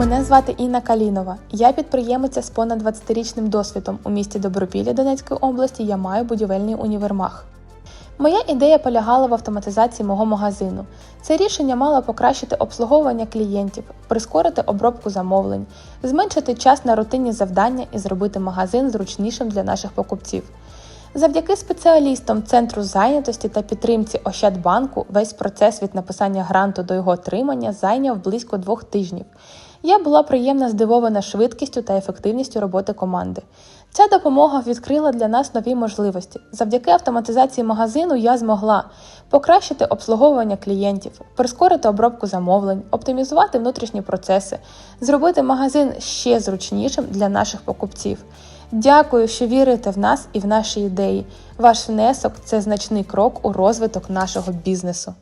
звати Інна Калінова. Я підприємиця з понад 20-річним досвідом. У місті Добропілля Донецької області я маю будівельний універмаг. Моя ідея полягала в автоматизації мого магазину. Це рішення мало покращити обслуговування клієнтів, прискорити обробку замовлень, зменшити час на рутинні завдання і зробити магазин зручнішим для наших покупців. Завдяки спеціалістам Центру зайнятості та підтримці Ощадбанку весь процес від написання гранту до його отримання зайняв близько двох тижнів. Я була приємно здивована швидкістю та ефективністю роботи команди. Ця допомога відкрила для нас нові можливості. Завдяки автоматизації магазину я змогла покращити обслуговування клієнтів, прискорити обробку замовлень, оптимізувати внутрішні процеси, зробити магазин ще зручнішим для наших покупців. Дякую, що вірите в нас і в наші ідеї. Ваш внесок це значний крок у розвиток нашого бізнесу.